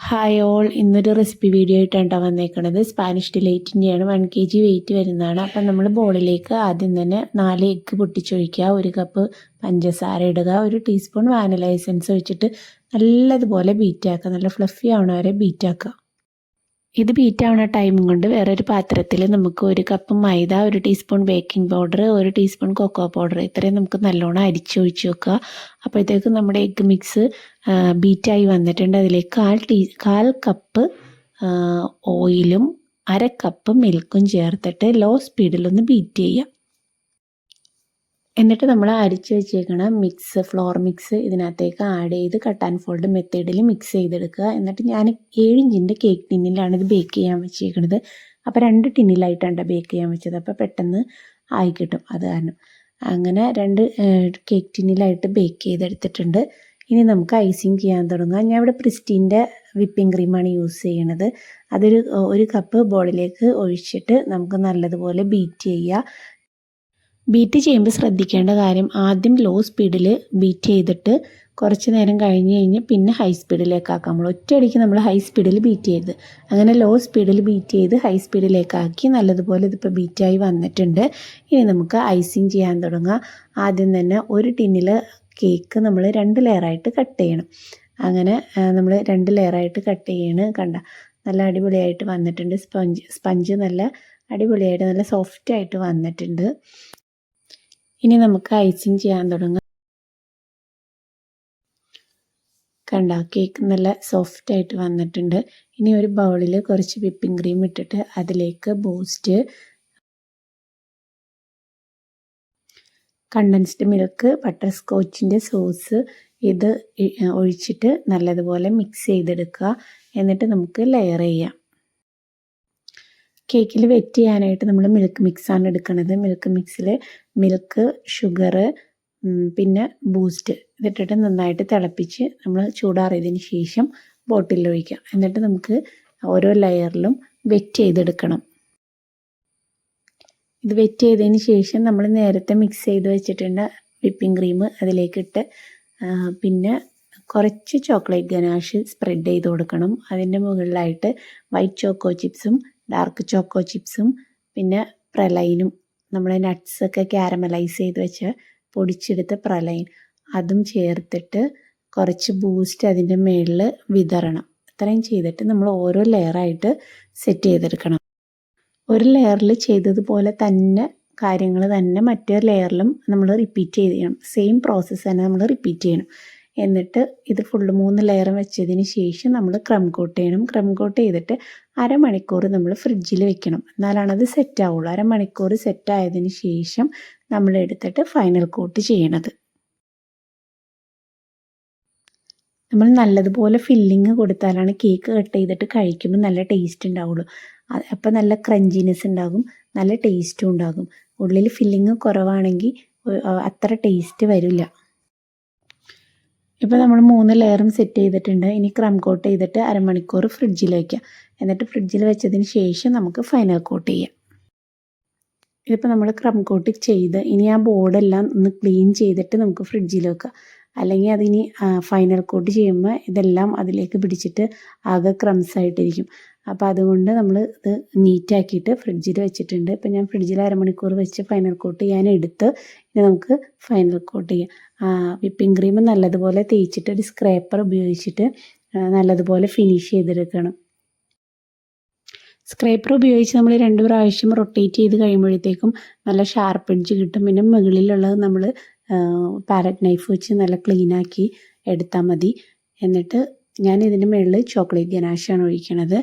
Hi all ഇന്നൊരു recipe video ആയിട്ടാണ് വന്നേക്കുന്നത് സ്പാനിഷ് ഡിലൈറ്റിന്റെയാണ് വൺ കെ ജി വെയിറ്റ് വരുന്നതാണ്. അപ്പം നമ്മൾ ബോളിലേക്ക് ആദ്യം തന്നെ നാല് എഗ്ഗ് പൊട്ടിച്ചൊഴിക്കുക ഒരു കപ്പ് പഞ്ചസാര ഇടുക ഒരു ടീസ്പൂൺ വാനില എസൻസ് ഒഴിച്ചിട്ട് നല്ലതുപോലെ ബീറ്റാക്കുക നല്ല ഫ്ലഫി ആവണ വരെ ബീറ്റാക്കുക ഇത് ബീറ്റ് ആവുന്ന ടൈം കൊണ്ട് വേറൊരു പാത്രത്തിൽ നമുക്ക് ഒരു കപ്പ് മൈദ ഒരു ടീസ്പൂൺ ബേക്കിംഗ് പൗഡർ ഒരു ടീസ്പൂൺ കൊക്കോ പൗഡർ ഇത്രയും നമുക്ക് നല്ലോണം അരിച്ചൊഴിച്ച് വെക്കുക. അപ്പോഴത്തേക്കും നമ്മുടെ എഗ്ഗ് മിക്സ് ബീറ്റായി വന്നിട്ടുണ്ട്. അതിലേക്ക് കാൽ ടീ കാൽ കപ്പ് ഓയിലും അര കപ്പ് മിൽക്കും ചേർത്തിട്ട് ലോ സ്പീഡിലൊന്ന് ബീറ്റ് ചെയ്യുക. എന്നിട്ട് നമ്മൾ അരിച്ച് വെച്ചേക്കണ മിക്സ് ഫ്ലോർ മിക്സ് ഇതിനകത്തേക്ക് ആഡ് ചെയ്ത് കട്ട് ആൻഡ് ഫോൾഡ് മെത്തേഡിൽ മിക്സ് ചെയ്തെടുക്കുക. എന്നിട്ട് ഞാൻ ഏഴ് ഇഞ്ചിന്റെ കേക്ക് ടിന്നിലാണ് ഇത് ബേക്ക് ചെയ്യാൻ വെച്ചേക്കണത്. അപ്പോൾ രണ്ട് ടിന്നിലായിട്ടാണ് ബേക്ക് ചെയ്യാൻ വെച്ചത്. അപ്പോൾ പെട്ടെന്ന് ആയി കിട്ടും. അത് കാരണം അങ്ങനെ രണ്ട് കേക്ക് ടിന്നിലായിട്ട് ബേക്ക് ചെയ്തെടുത്തിട്ടുണ്ട്. ഇനി നമുക്ക് ഐസിങ് ചെയ്യാൻ തുടങ്ങാം. ഞാൻ ഇവിടെ പ്രിസ്റ്റീന്റെ വിപ്പിംഗ് ക്രീമാണ് യൂസ് ചെയ്യണത്. അതൊരു ഒരു കപ്പ് ബോളിലേക്ക് ഒഴിച്ചിട്ട് നമുക്ക് നല്ലതുപോലെ ബീറ്റ് ചെയ്യുക. ബീറ്റ് ചെയ്യുമ്പോൾ ശ്രദ്ധിക്കേണ്ട കാര്യം ആദ്യം ലോ സ്പീഡിൽ ബീറ്റ് ചെയ്തിട്ട് കുറച്ച് നേരം കഴിഞ്ഞ് കഴിഞ്ഞ് പിന്നെ ഹൈ സ്പീഡിലേക്കാക്കാം നമ്മൾ ഒറ്റയടിക്ക് നമ്മൾ ഹൈ സ്പീഡിൽ ബീറ്റ് ചെയ്ത് അങ്ങനെ ലോ സ്പീഡിൽ ബീറ്റ് ചെയ്ത് ഹൈ സ്പീഡിലേക്കാക്കി നല്ലതുപോലെ ഇതിപ്പോൾ ബീറ്റായി വന്നിട്ടുണ്ട്. ഇനി നമുക്ക് ഐസിങ് ചെയ്യാൻ തുടങ്ങാം. ആദ്യം തന്നെ ഒരു ടിന്നിൽ കേക്ക് നമ്മൾ രണ്ട് ലെയറായിട്ട് കട്ട് ചെയ്യണം. അങ്ങനെ നമ്മൾ രണ്ട് ലെയറായിട്ട് കട്ട് ചെയ്യണം. കണ്ട നല്ല അടിപൊളിയായിട്ട് വന്നിട്ടുണ്ട്. സ്പഞ്ച് സ്പഞ്ച് നല്ല അടിപൊളിയായിട്ട് നല്ല സോഫ്റ്റ് ആയിട്ട് വന്നിട്ടുണ്ട്. ഇനി നമുക്ക് ഐസിങ് ചെയ്യാൻ തുടങ്ങാം. കണ്ട കേക്ക് നല്ല സോഫ്റ്റ് ആയിട്ട് വന്നിട്ടുണ്ട്. ഇനി ഒരു ബൗളിൽ കുറച്ച് വിപ്പിംഗ് ക്രീം ഇട്ടിട്ട് അതിലേക്ക് ബൂസ്റ്റ് കണ്ടൻസ്ഡ് മിൽക്ക് ബട്ടർ സ്കോച്ചിന്റെ സോസ് ഇത് ഒഴിച്ചിട്ട് നല്ലതുപോലെ മിക്സ് ചെയ്തെടുക്കുക. എന്നിട്ട് നമുക്ക് ലെയർ ചെയ്യാം. കേക്കിൽ വെറ്റ് ചെയ്യാനായിട്ട് നമ്മൾ മിൽക്ക് മിക്സാണ് എടുക്കുന്നത് മിൽക്ക് മിക്സിൽ മിൽക്ക് ഷുഗർ പിന്നെ ബൂസ്റ്റ് ഇതിട്ടിട്ട് നന്നായിട്ട് തിളപ്പിച്ച് നമ്മൾ ചൂടാറിയതിന് ശേഷം ബോട്ടിലിൽ ഒഴിക്കാം. എന്നിട്ട് നമുക്ക് ഓരോ ലെയറിലും വെറ്റ് ചെയ്തെടുക്കണം. ഇത് വെറ്റ് ചെയ്തതിന് ശേഷം നമ്മൾ നേരത്തെ മിക്സ് ചെയ്ത് വെച്ചിട്ടുണ്ട് വിപ്പിംഗ് ക്രീം അതിലേക്കിട്ട്. പിന്നെ കുറച്ച് ചോക്ലേറ്റ് ഗനാഷ് സ്പ്രെഡ് ചെയ്ത് കൊടുക്കണം. അതിന്റെ മുകളിലായിട്ട് വൈറ്റ് ചോക്കോ ചിപ്സും ഡാർക്ക് ചോക്കോ ചിപ്സും പിന്നെ പ്രലൈനും നമ്മൾ നട്ട്സൊക്കെ ക്യാരമലൈസ് ചെയ്ത് വെച്ച് പൊടിച്ചെടുത്ത പ്രലൈൻ അതും ചേർത്തിട്ട് കുറച്ച് ബൂസ്റ്റ് അതിന്റെ മുകളിൽ വിതറണം. അത്രയും ചെയ്തിട്ട് നമ്മൾ ഓരോ ലെയറായിട്ട് സെറ്റ് ചെയ്തെടുക്കണം. ഒരു ലെയറിൽ ചെയ്തതുപോലെ തന്നെ കാര്യങ്ങൾ തന്നെ മറ്റേ ലെയറിലും നമ്മൾ റിപ്പീറ്റ് ചെയ്യണം. സെയിം പ്രോസസ്സ് തന്നെ നമ്മൾ റിപ്പീറ്റ് ചെയ്യണം. എന്നിട്ട് ഇത് ഫുള്ള് മൂന്ന് ലെയർ വെച്ചതിന് ശേഷം നമ്മൾ ക്രം കോട്ട് ചെയ്യണം. ക്രം കോട്ട് ചെയ്തിട്ട് അരമണിക്കൂർ നമ്മൾ ഫ്രിഡ്ജിൽ വെക്കണം. എന്നാലാണ് അത് സെറ്റ് ആവുള്ളൂ. അരമണിക്കൂർ സെറ്റ് ആയതിന് ശേഷം നമ്മൾ എടുത്തിട്ട് ഫൈനൽ കോട്ട് ചെയ്യണത്. നമ്മൾ നല്ലതുപോലെ ഫില്ലിങ് കൊടുത്താലാണ് കേക്ക് കട്ട് ചെയ്തിട്ട് കഴിക്കുമ്പോൾ നല്ല ടേസ്റ്റ് ഉണ്ടാവുള്ളൂ. അപ്പം നല്ല ക്രഞ്ചിനെസ് ഉണ്ടാകും നല്ല ടേസ്റ്റും ഉണ്ടാകും. ഉള്ളിൽ ഫില്ലിങ് കുറവാണെങ്കിൽ അത്ര ടേസ്റ്റ് വരില്ല. ഇപ്പോൾ നമ്മൾ മൂന്ന് ലെയറും സെറ്റ് ചെയ്തിട്ടുണ്ട്. ഇനി ക്രം കോട്ട് ചെയ്തിട്ട് അരമണിക്കൂർ ഫ്രിഡ്ജിൽ വയ്ക്കുക എന്നിട്ട് ഫ്രിഡ്ജിൽ വെച്ചതിന് ശേഷം നമുക്ക് ഫൈനൽ കോട്ട് ചെയ്യാം. ഇതിപ്പോൾ നമ്മൾ ക്രം കോട്ട് ചെയ്ത് ഇനി ആ ബോർഡെല്ലാം ഒന്ന് ക്ലീൻ ചെയ്തിട്ട് നമുക്ക് ഫ്രിഡ്ജിൽ വെക്കാം. അല്ലെങ്കിൽ അതിനി ഫൈനൽ കോട്ട് ചെയ്യുമ്പോൾ ഇതെല്ലാം അതിലേക്ക് പിടിച്ചിട്ട് ആകെ ക്രംസ് ആയിട്ടിരിക്കും. അപ്പോൾ അതുകൊണ്ട് നമ്മൾ ഇത് നീറ്റാക്കിയിട്ട് ഫ്രിഡ്ജിൽ വെച്ചിട്ടുണ്ട്. ഇപ്പം ഞാൻ ഫ്രിഡ്ജിൽ അരമണിക്കൂർ വെച്ച് ഫൈനൽ കോട്ട് ഞാൻ എടുത്ത് ഇനി നമുക്ക് ഫൈനൽ കോട്ട് ചെയ്യാം. വിപ്പിംഗ് ക്രീം നല്ലതുപോലെ തേച്ചിട്ട് ഒരു സ്ക്രേപ്പർ ഉപയോഗിച്ചിട്ട് നല്ലതുപോലെ ഫിനിഷ് ചെയ്തെടുക്കണം. സ്ക്രേപ്പർ ഉപയോഗിച്ച് നമ്മൾ രണ്ട് പ്രാവശ്യം റൊട്ടേറ്റ് ചെയ്ത് കഴിയുമ്പോഴത്തേക്കും നല്ല ഷാർപ്പ് എഡ്ജ് കിട്ടും. പിന്നെ മുകളിലുള്ളത് നമ്മൾ പാരറ്റ് നൈഫ് വെച്ച് നല്ല ക്ലീനാക്കി എടുത്താൽ മതി. എന്നിട്ട് ഞാൻ ഇതിന് മുകളിൽ ചോക്ലേറ്റ് ഗനാഷാണ് ഒഴിക്കണത്.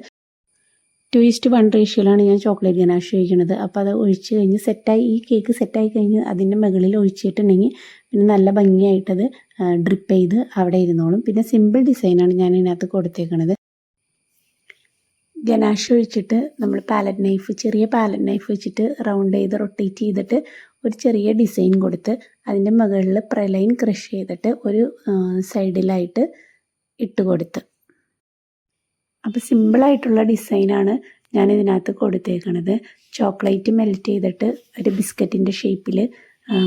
ടു ഈസ്റ്റ് വൺ റേഷ്യോയിലാണ് ഞാൻ ചോക്ലേറ്റ് ഗനാഷ് ഒഴിക്കുന്നത് അപ്പോൾ അത് ഒഴിച്ച് കഴിഞ്ഞ് സെറ്റായി ഈ കേക്ക് സെറ്റായി കഴിഞ്ഞ് അതിന്റെ മുകളിൽ ഒഴിച്ചിട്ടുണ്ടെങ്കിൽ പിന്നെ നല്ല ഭംഗിയായിട്ടത് ഡ്രിപ്പ് ചെയ്ത് അവിടെ ഇരുന്നോളും. പിന്നെ സിമ്പിൾ ഡിസൈനാണ് ഞാൻ ഇതിനകത്ത് കൊടുത്തേക്കണത്. ഗനാഷ് ഒഴിച്ചിട്ട് നമ്മൾ പാലറ്റ് നൈഫ് ചെറിയ പാലറ്റ് നൈഫ് വെച്ചിട്ട് റൗണ്ട് ചെയ്ത് റൊട്ടേറ്റ് ചെയ്തിട്ട് ഒരു ചെറിയ ഡിസൈൻ കൊടുത്ത് അതിന്റെ മുകളിൽ പ്രലൈൻ ക്രഷ് ചെയ്തിട്ട് ഒരു സൈഡിലായിട്ട് ഇട്ട് കൊടുത്ത്. അപ്പോൾ സിമ്പിളായിട്ടുള്ള ഡിസൈനാണ് ഞാൻ ഇതിനകത്ത് കൊടുത്തേക്കണത്. ചോക്ലേറ്റ് മെൽറ്റ് ചെയ്തിട്ട് ഒരു ബിസ്ക്കറ്റിന്റെ ഷേപ്പിൽ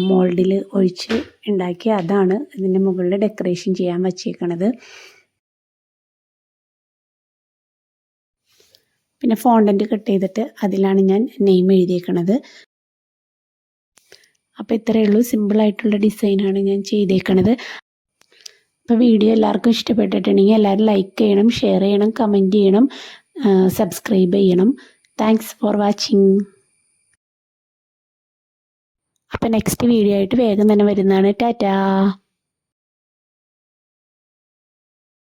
മോൾഡിൽ ഒഴിച്ച് ഉണ്ടാക്കി അതാണ് ഇതിന്റെ മുകളിൽ ഡെക്കറേഷൻ ചെയ്യാൻ വച്ചേക്കണത്. പിന്നെ ഫോണ്ടന്റ് കട്ട് ചെയ്തിട്ട് അതിലാണ് ഞാൻ നെയിം എഴുതിയേക്കണത്. അപ്പോൾ ഇത്രയേ ഉള്ളൂ. സിമ്പിളായിട്ടുള്ള ഡിസൈനാണ് ഞാൻ ചെയ്തേക്കണത്. അപ്പോൾ വീഡിയോ എല്ലാവർക്കും ഇഷ്ടപ്പെട്ടിട്ടുണ്ടെങ്കിൽ എല്ലാവരും ലൈക്ക് ചെയ്യണം ഷെയർ ചെയ്യണം കമന്റ് ചെയ്യണം സബ്സ്ക്രൈബ് ചെയ്യണം. താങ്ക്സ് ഫോർ വാച്ചിങ് അപ്പോൾ നെക്സ്റ്റ് വീഡിയോ ആയിട്ട് വേഗം തന്നെ വരുന്നതാണ്. ടാറ്റാ